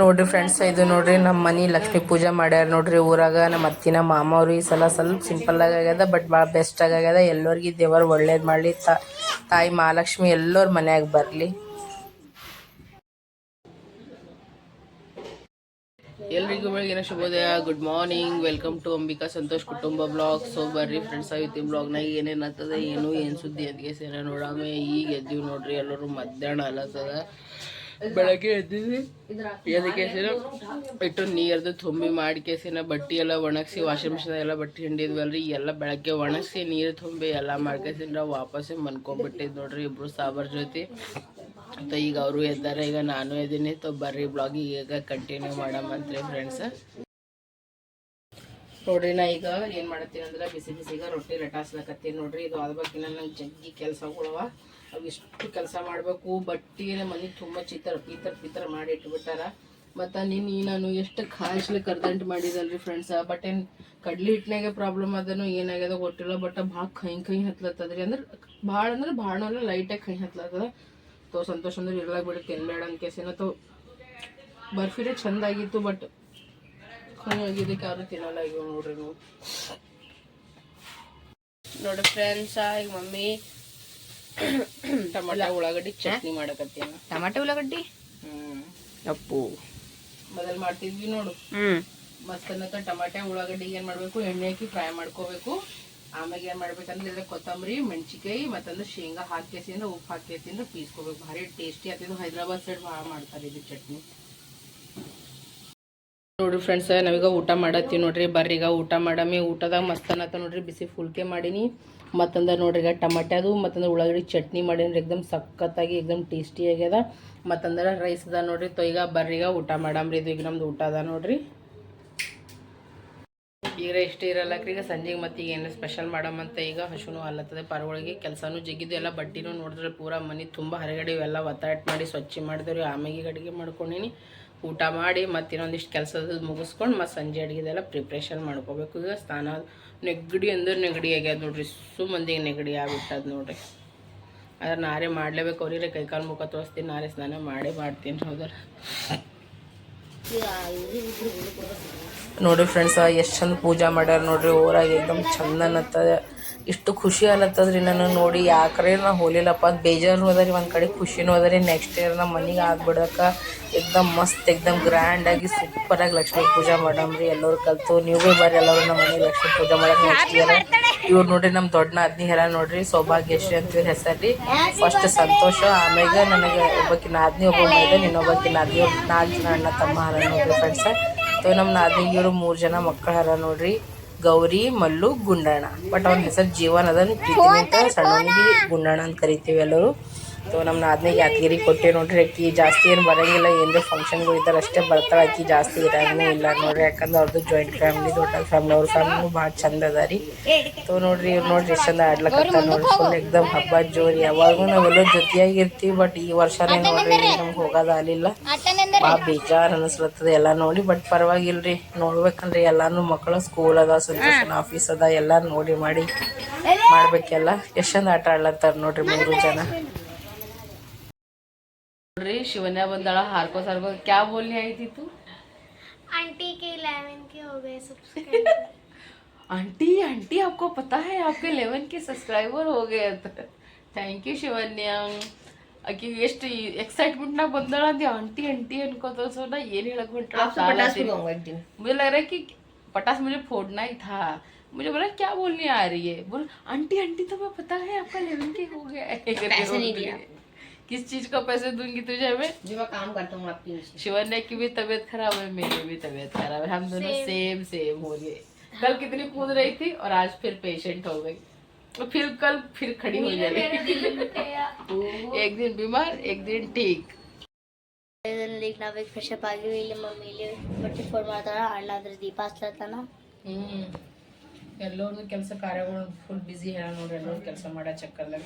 ನೋಡ್ರಿ ಫ್ರೆಂಡ್ಸ್ ಇದು ನೋಡ್ರಿ ನಮ್ಮ ಮನಿ ಲಕ್ಷ್ಮಿ ಪೂಜೆ ಮಾಡ್ಯಾರ ನೋಡ್ರಿ ಊರಾಗ. ನಮ್ಮ ಅತ್ತಿನ ಮಾಮ ಅವ್ರು ಈ ಸಲ ಸ್ವಲ್ಪ ಸಿಂಪಲ್ ಆಗಿ ಆಗ್ಯದ ಬಟ್ ಭಾಳ ಬೆಸ್ಟ್ ಆಗ್ಯದ. ಎಲ್ಲರಿಗೂ ದೇವರು ಒಳ್ಳೇದು ಮಾಡಲಿ. ತಾಯಿ ಮಹಾಲಕ್ಷ್ಮಿ ಎಲ್ಲರ ಮನ್ಯಾಗ ಬರಲಿ. ಎಲ್ರಿಗೂ ಬೆಳಗಿನ ಶುಭೋದಯ. Good morning welcome to Ambika Santosh ಕುಟುಂಬ ಬ್ಲಾಗ್ ಸೊ ಬರ್ರಿ ಫ್ರೆಂಡ್ಸ್ ಆಗಿತ್ತು ಬ್ಲಾಗ್ನಾಗ ಏನೇನು ಆಗ್ತದೆ ಏನು ಏನು ಸುದ್ದಿ ಅದಕ್ಕೆ ಸೇರ ನೋಡಾಮೆ. ಈಗ ಎದ್ದೀವಿ ನೋಡ್ರಿ, ಎಲ್ಲರೂ ಮಧ್ಯಾಹ್ನ ಅಲ್ಲತ್ತದ ಬೆಳಗ್ಗೆ ಎದ್ದಿದ್ವಿ. ಎದಕ್ಕೆಸಿನ ಇಟ್ಟು ನೀರ್ದು ತುಂಬಿ ಮಾಡಿ ಕೇಸಿನ ಬಟ್ಟೆ ಎಲ್ಲ ಒಣಗಿಸಿ ವಾಷಿಂಗ್ ಮಿಷಿನ್ ಎಲ್ಲ ಬಟ್ಟೆ ಹಿಂಡಿದ್ವಲ್ರಿ ಎಲ್ಲ ಬೆಳಗ್ಗೆ ಒಣಗಿಸಿ ನೀರು ತುಂಬಿ ಎಲ್ಲ ಮಾಡ್ಕೇಸಿನ ವಾಪಸ್ಸೇ ಮನ್ಕೊಂಡ್ಬಿಟ್ಟಿದ್ ನೋಡ್ರಿ ಇಬ್ರು ಸಾಬರ್ ಜೊತೆ. ಮತ್ತು ಈಗ ಅವರು ಎದ್ದಾರೆ ಈಗ ನಾನು ಎದ್ದೀನಿ. ತೊ ಬರ್ರಿ ಬ್ಲಾಗ್ ಈಗ ಕಂಟಿನ್ಯೂ ಮಾಡಮಂತ್ರಿ ಫ್ರೆಂಡ್ಸ್ ನೋಡ್ರಿ ನಾ ಈಗ ಏನು ಮಾಡತ್ತೀನಿ ಅಂದ್ರೆ ಬಿಸಿ ಬಿಸಿಗ ರೊಟ್ಟಿ ಲಟಾಸ್ಲಕತ್ತೀನಿ ನೋಡ್ರಿ. ಇದು ಆದ್ಬೇಕಿನ ನಂಗೆ ಜಗ್ಗಿ ಕೆಲಸಗಳವ. ಅವು ಎಷ್ಟು ಕೆಲಸ ಮಾಡಬೇಕು ಬಟ್ಟೆ ಮನೆ ತುಂಬ ಚಿತ್ರ, ಪೀತರ್ ಪೀತರ ಮಾಡಿ ಇಟ್ಬಿಟ್ಟಾರ. ಮತ್ತು ನಿನ್ನೆ ನಾನು ಎಷ್ಟು ಕಾಯಿಸ್ಲಿ ಕರ್ದಂಟು ಮಾಡಿದಲ್ರಿ ಫ್ರೆಂಡ್ಸ್ ಬಟ್ ಏನು ಕಡ್ಲಿ ಹಿಟ್ಟಿನಾಗೆ ಪ್ರಾಬ್ಲಮ್ ಅದನು ಏನಾಗ್ಯದ ಗೊತ್ತಿಲ್ಲ ಬಟ್ ಭಾಳ ಕೈ ಕೈ ಹತ್ಲತ್ತದ್ರಿ. ಅಂದ್ರೆ ಭಾಳ ಅಂದ್ರೆ ಭಾಳ ಲೈಟಾಗಿ ಕೈ ಹತ್ಲತ್ತದ. ತೋ ಸಂತೋಷ ಅಂದ್ರೆ ಇರ್ಲಾಗ ಬಿಡ ತಿನ್ಬೇಡ ಅಂತ ಕೇಸಿನ ತೋ ಬರ್ಫಿರೇ ಚಂದ ಆಗಿತ್ತು ಬಟ್ ಕೈ ಯಾರು ತಿನ್ನಲ್ಲ ಈಗ ನೋಡ್ರಿ ನೀವು. ನೋಡಿ ಫ್ರೆಂಡ್ಸ್ ಈಗ ಮಮ್ಮಿ ಟಮಾಟ ಉಳ್ಳಾಗಡ್ಡಿ ಚಟ್ನಿ ಮಾಡಕತ್ತೀನಿ. ಟಮಾಟೆ ಉಳ್ಳಾಗಡ್ಡಿ? ಹ್ಮ್. ಅಪ್ಪು. ಮೊದಲು ಮಾಡ್ತಿದ್ವಿ ನೋಡು. ಹ್ಮ್. ಮಸ್ತ್ ಅನ್ನಕ ಟಮಾಟೆ ಉಳ್ಳಾಗಡ್ಡಿ ಏನ್ ಮಾಡ್ಬೇಕು? ಎಣ್ಣೆ ಹಾಕಿ ಫ್ರೈ ಮಾಡ್ಕೋಬೇಕು. ಆಮೇಲೆ ಏನ್ ಮಾಡ್ಬೇಕಂದ್ರೆ ಇದ್ರ ಕೊತ್ತಂಬರಿ ಮೆಣಸಿಕಾಯಿ ಮತ್ತಂದ್ರೆ ಶೇಂಗಾ ಹಾಕೇಸಿಂದ್ರೆ ಉಪ್ಪು ಹಾಕೇಸಿಂದ್ರೆ ಪೀಸ್ಕೋಬೇಕು. ಭಾರಿ ಟೇಸ್ಟಿ ಆಗ್ತಿದ್ದು ಹೈದ್ರಾಬಾದ್ ಸೈಡ್ ಭಾಳ ಮಾಡ್ತಾರೆ ಇದು ಚಟ್ನಿ. ನೋಡ್ರಿ ಫ್ರೆಂಡ್ಸ್ ನಾವೀಗ ಊಟ ಮಾಡತ್ತೀವಿ ನೋಡ್ರಿ. ಬರ್ರೀಗ ಊಟ ಮಾಡಮಿ ಊಟದಾಗ ಮಸ್ತ್ ಅನ್ನತ್ತ ನೋಡ್ರಿ. ಬಿಸಿ ಫುಲ್ಕೆ ಮಾಡೀನಿ. ಮತ್ತಂದ್ರೆ ನೋಡ್ರಿ ಈಗ ಟಮಾಟೆದು ಮತ್ತಂದ್ರೆ ಉಳ್ಳಾಗಡ್ಡಿ ಚಟ್ನಿ ಮಾಡೀನಿ. ಎಕ್ದಮ್ ಸಖತ್ತಾಗಿ, ಎಕ್ದಮ್ ಟೇಸ್ಟಿ ಆಗ್ಯದ. ಮತ್ತಂದ್ರೆ ರೈಸ್ ಅದ ನೋಡ್ರಿ. ತೊ ಈಗ ಬರ್ರಿ ಊಟ ಮಾಡಮ್ರಿ ಇದು ಈಗ ನಮ್ದು ಊಟ ಅದ ನೋಡ್ರಿ. ಈಗ ಇಷ್ಟ ಇರಲ್ಲಕ್ರಿ ಈಗ ಸಂಜೆಗೆ ಮತ್ತೆ ಈಗ ಏನಾರ ಸ್ಪೆಷಲ್ ಮಾಡಮಂತ ಈಗ ಹಸುನು ಅಲ್ಲತ್ತದೆ ಪರವಳಿಗೆ ಕೆಲಸನೂ ಜಗ್ಗಿದ್ದು ಎಲ್ಲ ಬಟ್ಟಿನೂ ನೋಡಿದ್ರೆ ಪೂರಾ ಮನೆ ತುಂಬ ಹೊರಗಡೆ ಇವೆಲ್ಲ ಒತ್ತಾಟ ಮಾಡಿ, ಸ್ವಚ್ಛ ಮಾಡಿದೆವ್ರಿ. ಆಮೇಲೆ ಅಡುಗೆ ಮಾಡ್ಕೊಂಡಿನಿ. ಊಟ ಮಾಡಿ ಮತ್ತೆ ಇನ್ನೊಂದಿಷ್ಟು ಕೆಲಸದ ಮುಗಿಸ್ಕೊಂಡು ಮತ್ತೆ ಸಂಜೆ ಅಡುಗೆದೆಲ್ಲ ಪ್ರಿಪ್ರೇಷನ್ ಮಾಡ್ಕೋಬೇಕು. ಈಗ ಸ್ನಾನ ನೆಗಡಿ ಅಂದ್ರೆ ನೆಗಡಿ ಆಗ್ಯದ ನೋಡ್ರಿ. ಸು ಮಂದಿಗೆ ನೆಗಡಿ ಆಗ್ಬಿಟ್ಟದ ನೋಡ್ರಿ. ಆದ್ರೆ ನಾರೇ ಮಾಡ್ಲೇಬೇಕು. ಅವ್ರಿಗೆ ಕೈಕಾಲು ಮುಖ ತೋರಿಸ್ತೀನಿ. ನಾರೇ ಸ್ನಾನ ಮಾಡೇ ಮಾಡ್ತೀನಿ ಹೌದರ ನೋಡಿ ಫ್ರೆಂಡ್ಸ್ ಎಷ್ಟು ಚಂದ ಪೂಜಾ ಮಾಡ್ಯಾರ ನೋಡ್ರಿ. ಊರಾಗ ಏಕದಮ್ ಚಂದ ಅನ್ನತ್ತದ ಇಷ್ಟು ಖುಷಿ ಅಲ್ಲತ್ತದ್ರಿ ನಾನು ನೋಡಿ. ಯಾಕ್ರೆ ನಾ ಹೋಲಿಲ್ಲಪ್ಪ ಅದು ಬೇಜಾರು ಅದ ಒಂದು ಕಡೆ ಖುಷಿನೂ ಅದ ರೀ. ನೆಕ್ಸ್ಟ್ ಇಯರ್ ನಮ್ಮ ಮನೆಗೆ ಆಗ್ಬಿಡಕ ಎಕ್ದಮ್ ಮಸ್ತ್ ಎಕ್ದಮ್ ಗ್ರ್ಯಾಂಡಾಗಿ ಸೂಪರಾಗಿ ಲಕ್ಷ್ಮೀ ಪೂಜೆ ಮಾಡಮ್ರಿ ಎಲ್ಲರೂ ಕಲ್ತು. ನೀವು ಬರ್ರಿ ಎಲ್ಲರೂ ನಮ್ಮ ಮನೆಗೆ ಲಕ್ಷ್ಮೀ ಪೂಜೆ ಮಾಡಕ್ಕೆ ನೆಕ್ಸ್ಟ್ ಇಯರ್ ಇವ್ರು ನೋಡ್ರಿ ನಮ್ಮ ದೊಡ್ಡ ನಾದ್ನಿ ಹೆರ ನೋಡ್ರಿ. ಸೌಭಾಗ್ಯಶ್ರೀ ಅಂತ ಹೆಸರಿ ಫಸ್ಟ್ ಸಂತೋಷ ಆಮ್ಯಾಗ ನನಗೆ ಒಬ್ಬಾಕಿ ನಾದ್ನಿ ಒಬ್ಬ ಮೈದ ಇನ್ನೊಬ್ಬಾಕಿ ನಾದ್ನಿ ಒಬ್ಬ ನಾಲ್ಕು ಜನ ಅಣ್ಣ ತಮ್ಮ ಹರ ನೋಡ್ರಿ ಫ್ರೆಂಡ್ಸ್ ಸೊ ನಮ್ಮ ನಾದಿನಿ ಇವರು ಮೂರು ಜನ ಮಕ್ಕಳು ಹರ ನೋಡ್ರಿ. ಗೌರಿ ಮಲ್ಲು ಗುಂಡಣ್ಣ. ಬಟ್ ಅವ್ನ ಹೆಸರು ಜೀವನ್ ಅದನ್ನು ಅಂತ ಸಣ್ಣನಿಗೆ ಗುಂಡಣ್ಣ ಅಂತ ಕರಿತೀವಿ ಎಲ್ಲರೂ. ಸೊ ನಮ್ಮ ನಾದ್ನಿಗೆ ಯಾತಗಿರಿ ಕೊಟ್ಟೆ ನೋಡ್ರಿ ಅಕ್ಕಿ. ಜಾಸ್ತಿ ಏನು ಬರೋಂಗಿಲ್ಲ. ಏನು ಫಂಕ್ಷನ್ಗಳು ಇದ್ದಾರೆ ಅಷ್ಟೇ ಬರ್ತಾಳೆ ಅಕ್ಕಿ. ಜಾಸ್ತಿ ಇರೋಂಗೇ ಇಲ್ಲ ನೋಡ್ರಿ. ಯಾಕಂದ್ರೆ ಅವ್ರದ್ದು ಜಾಯಿಂಟ್ ಫ್ಯಾಮಿಲಿ ಟೋಟಲ್ ಫ್ಯಾಮಿಲಿ ಅವ್ರ ಫ್ಯಾಮಿಲಿ ಭಾಳ ಚಂದ ಅದ ರೀ. ಸೊ ನೋಡ್ರಿ ಇವ್ರು ನೋಡ್ರಿ ಎಷ್ಟು ಚಂದ ಆಡ್ಲಕತ್ತ ನೋಡ್ರಿ. ಫುಲ್ ಎಕ್ದಮ್ ಹಬ್ಬ ಜೋರಿ. ಯಾವಾಗೂ ನಾವೆಲ್ಲ ಜೊತೆಯಾಗಿರ್ತೀವಿ. ಬಟ್ ಈ ವರ್ಷನೇ ನೋಡ್ರಿ ನಮ್ಗೆ ಹೋಗೋದಾಗಲಿಲ್ಲ ಭಾಳ ಬೇಜಾರು ಅನಿಸ್ಲತ್ತದ ಎಲ್ಲ ನೋಡಿ ಬಟ್ ಪರವಾಗಿಲ್ರಿ ನೋಡ್ಬೇಕಂದ್ರೆ ಎಲ್ಲಾನು ಮಕ್ಕಳ ಸ್ಕೂಲ್ ಅದ ಸಂತೋಷನ್ ಆಫೀಸ್ ಅದ ಎಲ್ಲ ನೋಡಿ ಮಾಡಿ ಮಾಡ್ಬೇಕೆಲ್ಲ ಎಷ್ಟು ಚಂದ ಆಟ ಆಡ್ಲತ್ತಾರ ನೋಡ್ರಿ ಮೂರು ಜನ ನೋಡ್ರಿ ಶಿವನ್ಯ ಬಂದಾಳ ಹಾರ್ಕೋ ಸಾರ್ಕೋ ಕ್ಯಾ ಬೋಲ್ನಿ ಐತಿ ತು आंटी के इलेवन के हो गए सब्सक्राइबर आंटी आंटी आपको पता है आपके लेवन के सब्सक्राइबर हो गए ಥ್ಯಾಂಕ್ ಯು ಶಿವನ್ಯ ಆಕಿ ಎಷ್ಟು ಎಕ್ಸೈಟ್ಮೆಂಟ್ನಾಗ ಬಂದಾಳ ಅಂದಿ ಆಂಟಿ ಆಂಟಿ ಅನ್ಕೋತ ಸೊ ನಾ ಏನು ಹೇಳಕ್ ಹೊಂಟಾಳ मुझे लग रहा है कि पटास मुझे फोड़ना ही था मुझे बोला क्या बोलने आ रही है बोल आंटी आंटी तो मैं पता है आपका लेवन के हो गया है करके बोल रही है। किस चीज का पैसे दूंगी तुझे मैं जो मैं काम करता हूँ आपकी शिवन्या की भी तबीयत खराब है मेरी भी तबीयत खराब है हम दोनों सेम सेम हो रही है कल कितनी कूद रही थी और आज फिर पेशेंट हो गई और फिर कल फिर खड़ी हो जाएगी एक दिन बीमार एक दिन ठीक ಈಗ ನಾವೀಗ ಫ್ರೆಶ್ ಅಪ್ ಆಗಿವಿ ಇಲ್ಲಿ ಮಮ್ಮಿ ಇಲ್ಲಿ ಬಟ್ಟೆ ಫೋನ್ ಮಾಡ್ತಾರ ಅಣ್ಣ ಅದ್ರ ದೀಪ ಹಚ್ಲತ್ತಾನ ಹ್ಮ್ ಎಲ್ಲರದು ಕೆಲಸ ಕಾರ್ಯಗಳು ಫುಲ್ ಬಿಸಿ ಹೇಳ ನೋಡ್ರಿ ಎಲ್ಲರೂ ಕೆಲಸ ಮಾಡೋ ಚಕ್ಕರ್ದಾಗ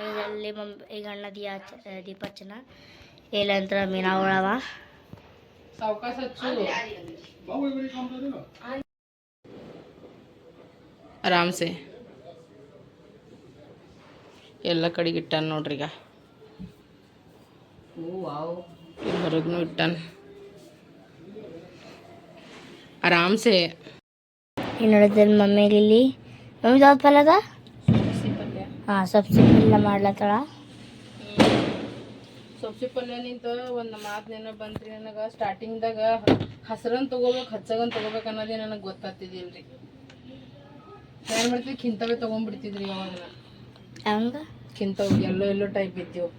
ಈಗ ಅಲ್ಲಿ ಮಮ್ ಈಗ ಅಣ್ಣ ದಿಯಾ ಹಚ್ಚ- ದೀಪ ಹಚ್ಚನ ಇಲ್ಲಂತ್ರ ಮೀನಾ ಉಳವ ಸಾವಕಾಶ ಹಚ್ಚು ಆರಾಮ್ ಸೆ ಎಲ್ಲ ಕಡೆಗೆ ಇಟ್ಟಾನ ನೋಡ್ರಿ ಈಗ. ಹೊರಗೂ ಇಟ್ಟಾನ. ಆರಾಮ್ಸೆ. ಈ ನೋಡಿದ್ರೆ ಮಮ್ಮಿಗೆ ಇಲ್ಲಿ. ಮಮ್ಮಿ ಯಾವ್ದು ಪಲ್ಯ ಅದ? ಹಾಂ ಸಬ್ಸಿ ಪಲ್ಯ ಮಾಡ್ಲತ್ತಳ. ಸೊಪ್ಪಿ ಪಲ್ಯ ನಿಂತ ಒಂದು ಮಾತು ನೆನಪು ಬಂತ್ರಿ ನನಗೆ. ಸ್ಟಾರ್ಟಿಂಗ್ದಾಗ ಹಸ್ರನ್ನು ತೊಗೋಬೇಕು ಹಚ್ಚಗನ್ ತೊಗೋಬೇಕು ಅನ್ನೋದೇ ನನಗೆ ಗೊತ್ತಾಗ್ತಿದ್ದಿಲ್ರಿ ಏನು ಮಾಡ್ತೀವಿ ಕಿಂತವೇ ತೊಗೊಂಡ್ಬಿಡ್ತಿದ್ರಿ ಅವಾಗ ಹಂಗ? ಕಿಂತವ್ ಎಲ್ಲೋ ಎಲ್ಲೋ ಟೈಪ್ ಇದ್ದೀವಿ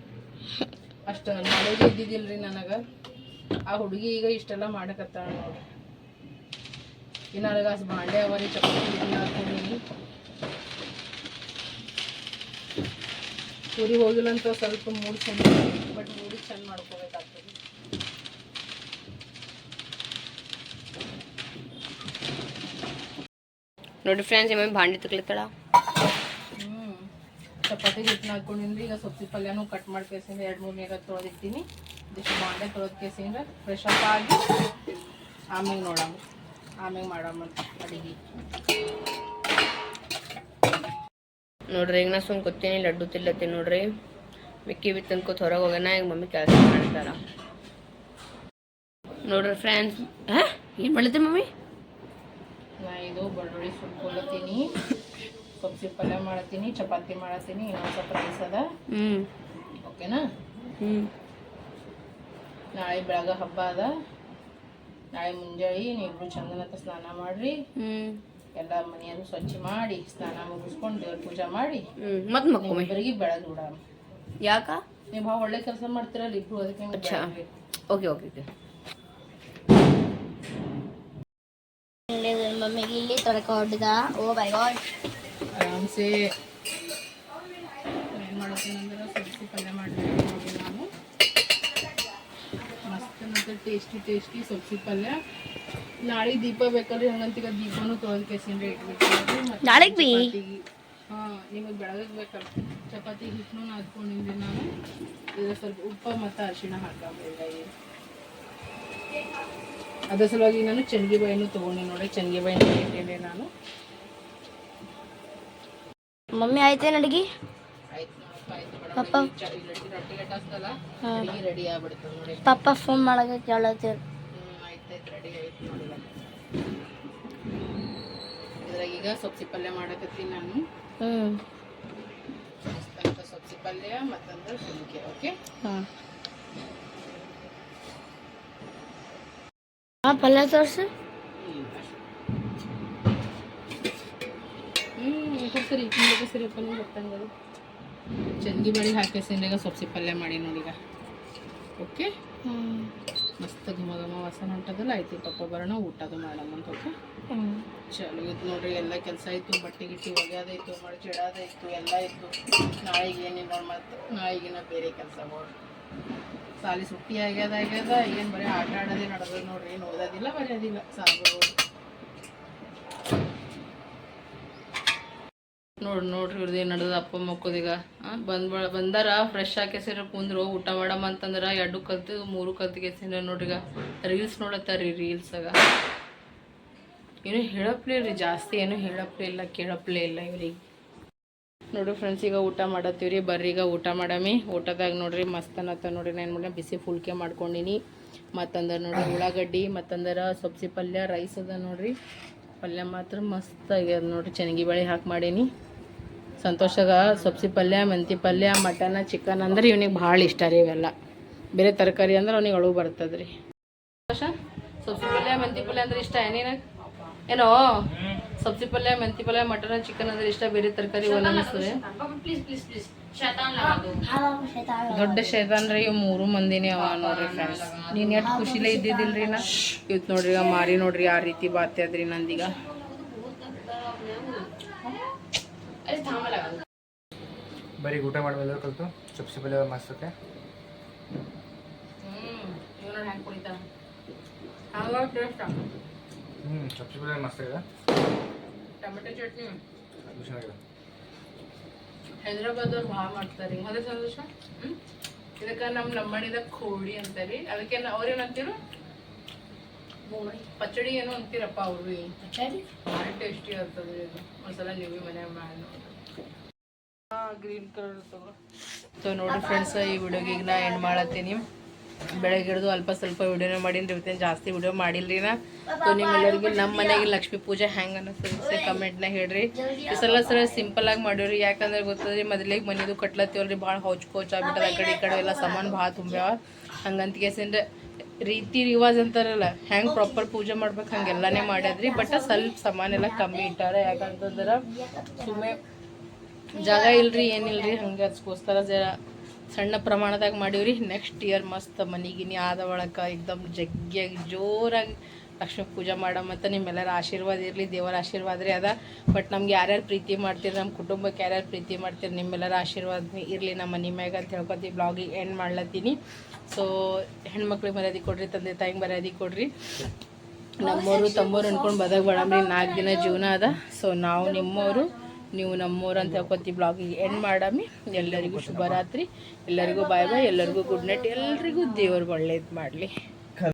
ಅಷ್ಟು ನಾಲೆಜ್ ಇದ್ದಿದ್ದಿಲ್ರಿ ನನಗೆ. ಆ ಹುಡುಗಿ ಈಗ ಇಷ್ಟೆಲ್ಲ ಮಾಡಕತ್ತಾಳ ನೋಡಿ ಇನ್ನು ನನಗೆ ಅಷ್ಟು ಬಾಂಡೆ ಅವರಿ ಚಪಾತಿ ಹಾಕೊಂಡೀನಿ ಪೂರಿ ಹೋಗಿಲ್ಲ ಅಂತ ಸ್ವಲ್ಪ ಮೂಡ್ ಚಂದ ಬಟ್ ಮೂಡಿ ಚಂದ ಮಾಡ್ಕೋಬೇಕಾಗ್ತದೆ. ನೋಡಿ ಫ್ರೆಂಡ್ಸ್ ಏಮೇಲೆ ಭಾಂಡಿ ತಗ್ಲಿತ್ತಾಳ ಚಪಾತಿ ಹಿಟ್ಟನ್ನ ಹಾಕೊಂಡಿನ್ರಿ ಈಗ ಸೊಪ್ಪಿ ಪಲ್ಯನೂ ಕಟ್ ಮಾಡಿ ಕೇಸಿಂದ ಎರಡು ಮೂರು ನೀರಾಗ ತೊಳೆದಿಟ್ಟಿನಿ. ಇದಿಷ್ಟು ಬಾಂಡೆ ತೊಳೆದ ಕೇಸಿಂದ ಫ್ರೆಶ್ ಅಪ್ ಆಗಿ ಆಮೇಲೆ ನೋಡಮ್ಮ ಆಮೇಲೆ ಮಾಡಮ್ಮ ಅಡಿಗೆ. ನೋಡ್ರಿ ಈಗ ನಾ ಸುಮ್ ಕೂತೀನಿ ಲಡ್ಡು ತಿಲ್ಲತ್ತೀನಿ ನೋಡ್ರಿ. ಮಿಕ್ಕಿ ಅನ್ಕೋತ ಹೊರಗೆ ಹೋಗೋಣ ಈಗ ಮಮ್ಮಿ ಕೆಲಸ ಮಾಡ್ತಾರ. ನೋಡ್ರಿ ಫ್ರೆಂಡ್ಸ್ ಹಾ? ಏನು ಮಾಡ್ಲತ್ತಿ ಮಮ್ಮಿ? ನಾ ಇದು ಬೆಳ್ಳುಳ್ಳಿ ಸುಟ್ಕೊಳತ್ತೀನಿ ಸೊಪ್ಪಿ ಪಲ್ಯ ಮಾಡತ್ತೀನಿ ಚಪಾತಿ ಮಾಡತ್ತೀನಿ ಇನ್ನೊಂದು ಸ್ವಲ್ಪ ರೈಸ್ ಅದ ಹ್ಞೂ ಓಕೆನಾ ನಾಳೆ ಬೆಳಗ್ಗೆ ಹಬ್ಬ ಅದ. ನಾಳೆ ಮುಂಜಾನೆ ಚಂದನ ಚಂದನತ್ತ ಸ್ನಾನ ಮಾಡ್ರಿ. ಎಲ್ಲ ಮನೆಯನ್ನು ಸ್ವಚ್ಛ ಮಾಡಿ ಸ್ನಾನ ಮುಗಿಸ್ಕೊಂಡು ದೇವ್ರ ಪೂಜೆ ಮಾಡಿ. ಇಬ್ಬರಿಗೆ ಬೆಳಗ್ಗೆ ಬಿಡ ಯಾಕ? ನೀವು ಭಾಳ ಒಳ್ಳೆ ಕೆಲಸ ಮಾಡ್ತೀರಲ್ಲ ಇಬ್ರು ಅದಕ್ಕೆ ಓಕೆ ಅಚ್ಚಾ. ಬೆಳಗ್ಗೆ. ಓಕೆ ಓಕೆ ಓಕೆ ಮಮ್ಮಿಗೆ ಇಲ್ಲಿ ತೊಡಕ ಹೊಡ್ದ ಓ ಬೈ ಗಾಡ್ ಆರಾಮ್ಸೆ ಏನು ಮಾಡತ್ತೀನಂದ್ರೆ ಸಬ್ಸಿ ಪಲ್ಯ ಮಾಡ್ತೀನಿ ನೋಡಿ ನಾನು ಮಸ್ತ್ ಮತ್ತು ಟೇಸ್ಟಿ ಟೇಸ್ಟಿ ಸಬ್ಸಿ ಪಲ್ಯ ನಾಳೆ ದೀಪ ಬೇಕಲ್ರಿ ಹಂಗಂತೀಗ ದೀಪನೂ ತೊಳೆದ ಕೇಸಿಂದ ಇಟ್ಬಿಟ್ಟು ನಾಳೆಗ್ ಬಿ? ಹಾಂ ನಿಮಗೆ ಬೆಳಗ್ಗೆ ಬೇಕಲ್ಲ ಚಪಾತಿ ಹಿಟ್ಟನ್ನು ನಾದ್ಕೊಂಡಿದ್ದೆ ನಾನು ಇದ್ರ ಸ್ವಲ್ಪ ಉಪ್ಪು ಮತ್ತು ಅರಿಶಿಣ ಹಾಕಬೇಡ ಅದ್ರ ಸಲುವಾಗಿ ನಾನು ಚೆನ್ಗಿ ಬಾಯಿನೂ ತೊಗೊಂಡೆ ನೋಡಿ ಚೆನ್ಗಿ ಬಾಯಿನ ಇಟ್ಟಿದ್ದೆ ನಾನು. ಮಮ್ಮಿ ಆಯ್ತೇನು ಅಡುಗೆ? ನೋಡಿ. ಪಪ್ಪ ಫೋನ್ ಮಾಡಕ್ಕೆ ಆಯ್ತು ನೋಡಿ ಇದ್ರಾಗ ಈಗ ಸೊಪ್ಸಿ ಪಲ್ಯ ಮಾಡಕತ್ತೀನಿ ನಾನು. ಹ್ಞೂ ಸೊಪ್ಸಿ ಪಲ್ಯ ಮತ್ತಂದ್ರೆ ಓಕೆ ಹಾಂ. ಹಾಂ ಪಲ್ಯ ತೋರಿಸು ಹ್ಞೂ ಸರಿ ಸರಿ ಸರಿಯಪ್ಪ ನೀವು ಗೊತ್ತಂಗೆ ಚಂದಿ ಬಳಿ ಹಾಕಿ ಸೊಪ್ಸಿ ಪಲ್ಯ ಮಾಡಿ ನೋಡಿ ಈಗ ಓಕೆ ಮಸ್ತ್ ಘಮ ಘಮ ವಾಸನ ಹೊಂಟದಲ್ಲ ಆಯ್ತು ಪಪ್ಪ ಬರೋಣ ಊಟದು ಮಾಡಮ್ಮ ಅಂತ ಓಕೆ ಚಲೋ ಇದು ನೋಡ್ರಿ ಎಲ್ಲ ಕೆಲಸ ಆಯಿತು ಬಟ್ಟೆ ಗಿಟ್ಟಿ ಒಗ್ಯೋದಾಯ್ತು ಮಡಚಿಡೋದಾಯ್ತು ಎಲ್ಲ ಇತ್ತು ನಾಳೆಗೆ ಏನಿಲ್ಲ ಮತ್ತೆ ನಾಳೆಗಿನ ಬೇರೆ ಕೆಲಸಗಳು ಸಾಲಿ ಸುಟ್ಟಿ ಆಗ್ಯದ ಆಗ್ಯದ, ಏನು ಬರೀ ಆಟ ಆಡೋದೇ ನಡೆದ ನೋಡ್ರಿ, ಏನು ಓದೋದಿಲ್ಲ, ಬರೆಯೋದಿಲ್ಲ ನೋಡಿ, ನೋಡ್ರಿ ಇವ್ರದ್ದು ಏನು ನಡೆದ ಅಪ್ಪ ಮಕ್ಕೋದೀಗ ಬಂದ್ ಬಂದಾರ ಫ್ರೆಶ್ ಹಾಕೇಸಿರ ಕುಂದ್ರು ಊಟ ಮಾಡಮ್ಮ ಅಂತಂದ್ರೆ ಎರಡು ಕಲ್ತು, ಮೂರು ಕಲ್ತು ಕೆಸಿನ ನೋಡ್ರಿಗ ರೀಲ್ಸ್ ನೋಡತ್ತಾರ್ರಿ ರೀಲ್ಸಾಗ ಏನು ಹೇಳಪ್ಲೇ ರೀ, ಜಾಸ್ತಿ ಏನು ಹೇಳಪ್ಲೇ ಇಲ್ಲ, ಕೇಳಪ್ಲೇ ಇಲ್ಲ ಇವ್ರಿಗೆ. ನೋಡ್ರಿ ಫ್ರೆಂಡ್ಸ್ ಈಗ ಊಟ ಮಾಡತ್ತೀವಿ ರೀ ಬರ್ರಿ, ಈಗ ಊಟ ಮಾಡಮಿ. ಊಟದಾಗ ನೋಡ್ರಿ ಮಸ್ತ್ ಅನ್ನತ್ತ ನೋಡ್ರಿ, ನಾನು ಮಾಡಿ ಬಿಸಿ ಫುಲ್ಕೆ ಮಾಡ್ಕೊಂಡಿನಿ. ಮತ್ತಂದ್ರೆ ನೋಡ್ರಿ, ಉಳ್ಳಾಗಡ್ಡಿ, ಮತ್ತಂದ್ರೆ ಸಬ್ಸಿ ಪಲ್ಯ ರೈಸ್ ಅದ ನೋಡ್ರಿ. ಪಲ್ಯ ಮಾತ್ರ ಮಸ್ತ್ ಆಗ್ಯದ ನೋಡ್ರಿ ಚೆನ್ನಗಿ ಬೇಳೆ ಹಾಕಿ ಮಾಡೀನಿ. ಸಂತೋಷಗ ಸಬ್ಸಿ ಪಲ್ಯ, ಮೆಂತಿ ಪಲ್ಯ, ಮಟನ್ ಚಿಕನ್ ಅಂದ್ರೆ ಇವ್ನಿಗೆ ಭಾಳ ಇಷ್ಟ ರೀ ಇವೆಲ್ಲ. ಬೇರೆ ತರಕಾರಿ ಅಂದ್ರೆ ಅವ್ನಿಗೆ ಅಳು ಬರ್ತದ್ರಿ. ಸಂತೋಷ? ಸಬ್ಸಿ ಪಲ್ಯ, ಮೆಂತಿ ಪಲ್ಯ ಅಂದ್ರೆ ಇಷ್ಟ ಏನೇನ ಏನೋ? ಸಬ್ಸಿ ಪಲ್ಯ ಮೆಂತಿ ಪಲ್ಯ ಮಟನ್ ಚಿಕನ್ ಅಂದ್ರೆ ಇಷ್ಟ ಬೇರೆ ತರಕಾರಿ ದೊಡ್ಡ ಶೇತಾನ್ ರೀ ಇವ್ ಮೂರು ಮಂದಿನೇ ಅವ ನೋಡ್ರಿ ಫ್ರೆಂಡ್ಸ್ ನೀನ್ ಎಷ್ಟು ಖುಷಿಲೇ ಇದ್ದಿದ್ದಿಲ್ರಿ ನಾ? ಇವತ್ತು ನೋಡ್ರಿ ಮಾರಿ ನೋಡ್ರಿ ಆ ರೀತಿ ಬಾತ್ಯಾದ್ರಿ ನಂದೀಗ. ಬರೀ ಊಟ ಮಾಡ್ಬೋದು ಕಲ್ತು ಸಬ್ಸಿ ಪಲ್ಯ ಮಸ್ತಕ್ಕೆ ಹ್ಞೂ ಸಬ್ಸಿ ಪಲ್ಯ ಮಸ್ತ್ ಆಗಿದೆ ಟೊಮೆಟೊ ಚಟ್ನಿ. ಹೈದ್ರಾಬಾದ್ ಅವ್ರು ಭಾಳ ಮಾಡ್ತಾರೆ. ಅದೇ ಸಂತೋಷ? ಹ್ಮ್? ಇದಕ್ಕೆ ನಮ್ಮ ಲಂಬಾಣಿದಾಗ ಕೋಳಿ ಅಂತಾರೆ. ಅದಕ್ಕೆ ಅವ್ರೇನು ಅಂತೀರು? ಪಚಡಿ ಏನೋ ಅಂತೀರಪ್ಪ ಅವ್ರು. ಭಾಳ ಟೇಸ್ಟಿ ಆಗ್ತದೆ ಇದು. ಒಂದ್ಸಲ ನೀವು ಮನ್ಯಾಗ ಮಾಡಿ ಗ್ರೀನ್ ಕಲರ್ ತಗೋ. ಸೊ ನೋಡಿ ಫ್ರೆಂಡ್ಸ್ ಈ ವಿಡಿಯೋಗೆ ಈಗ ನಾ ಎಂಡ್ ಮಾಡತ್ತೀನಿ? ಬೆಳಗ್ಗೆ ಹಿಡಿದು ಅಲ್ಪ ಸ್ವಲ್ಪ ವಿಡಿಯೋನೇ ಮಾಡೀನಿ ಇವತ್ತೇನು ಜಾಸ್ತಿ ವಿಡಿಯೋ ಮಾಡಿಲ್ರಿ ನಾ. ಸೊ ನಿಮ್ಮೆಲ್ಲರಿಗೂ ನಮ್ಮ ಮನೆಗೆ ಲಕ್ಷ್ಮಿ ಪೂಜೆ ಹೆಂಗೆ ಅನ್ನಿಸ್ತದೆ ಕಮೆಂಟ್ನಾಗ ಹೇಳ್ರಿ. ಈ ಸಲ ಸರ ಸಿಂಪಲ್ ಆಗಿ ಮಾಡೀವ್ರಿ ಯಾಕಂದ್ರೆ ಗೊತ್ತದ್ರಿ ಮೊದಲಿಗೆ ಮನೆದು ಕಟ್ಲತ್ತೀವಲ್ರಿ ಭಾಳ ಹೌಚ್ ಕೋಚ್ ಆಗ್ಬಿಟ್ಟದ ಆ ಕಡೆ ಈ ಕಡೆ ಎಲ್ಲ ಸಾಮಾನು ಭಾಳ ತುಂಬ್ಯಾವ. ಹಂಗಂತ ಕೇಸಿಂದ ರೀತಿ ರಿವಾಜ್ ಅಂತಾರಲ್ಲ ಹೆಂಗೆ ಪ್ರಾಪರ್ ಪೂಜೆ ಮಾಡ್ಬೇಕು ಹಂಗೆಲ್ಲನೇ ಮಾಡ್ಯಾದ್ರಿ ಬಟ್ ಸ್ವಲ್ಪ ಸಾಮಾನೆಲ್ಲ ಎಲ್ಲ ಕಮ್ಮಿ ಇಟ್ಟಾರ. ಯಾಕಂತಂದ್ರೆ ಸುಮ್ಮನೆ ಜಾಗ ಇಲ್ರಿ ಏನಿಲ್ರಿ ಹಂಗೆ ಅದಕ್ಕೋಸ್ಕರ ಜರ ಸಣ್ಣ ಪ್ರಮಾಣದಾಗ ಮಾಡೀವ್ರಿ. ನೆಕ್ಸ್ಟ್ ಇಯರ್ ಮಸ್ತ್ ಮನಿಗಿನಿ ಆದ ಒಳಗೆ ಎಕ್ದಮ್ ಜಗ್ಗಿಯಾಗಿ ಜೋರಾಗಿ ಲಕ್ಷ್ಮಿ ಪೂಜೆ ಮಾಡೋ ಮತ್ತು ನಿಮ್ಮೆಲ್ಲರ ಆಶೀರ್ವಾದ ಇರಲಿ, ದೇವರ ಆಶೀರ್ವಾದ ರೀ ಅದ. ಬಟ್ ನಮ್ಗೆ ಯಾರ್ಯಾರು ಪ್ರೀತಿ ಮಾಡ್ತೀರಿ ನಮ್ಮ ಕುಟುಂಬಕ್ಕೆ ಯಾರ್ಯಾರು ಪ್ರೀತಿ ಮಾಡ್ತೀರಿ, ನಿಮ್ಮೆಲ್ಲರ ಆಶೀರ್ವಾದ ಇರಲಿ ನಮ್ಮ ಮನೆ ಮ್ಯಾಗ ಅಂತ ಹೇಳ್ಕೊತೀವಿ ಬ್ಲಾಗಿಗೆ ಎಂಡ್ ಮಾಡ್ಲತ್ತೀನಿ. ಸೊ ಹೆಣ್ಮಕ್ಳಿಗೆ ಮರ್ಯಾದೆ ಕೊಡ್ರಿ, ತಂದೆ ತಾಯಿಗೆ ಮರ್ಯಾದೆ ಕೊಡ್ರಿ. ನಮ್ಮವರು ತಮ್ಮವ್ರು ಅಂದ್ಕೊಂಡು ಬದಕ್ ಬೇಡಮ್ರಿ ನಾಲ್ಕು ದಿನ ಜೀವನ ಅದ. ಸೊ ನಾವು ನಿಮ್ಮವರು ನೀವು ನಮ್ಮೂರಂತ ಅಂತ ಹೇಳ್ಕೊತೀವಿ ಬ್ಲಾಗಿಗೆ. ಎಂಡ್ ಮಾಡಮಿ. ಎಲ್ಲರಿಗೂ ಶುಭರಾತ್ರಿ ಎಲ್ಲರಿಗೂ ಬಾಯ್ ಬಾಯ್ ಎಲ್ಲರಿಗೂ ಗುಡ್ ನೈಟ್ ಎಲ್ಲರಿಗೂ ದೇವರು ಒಳ್ಳೇದು ಮಾಡಲಿ.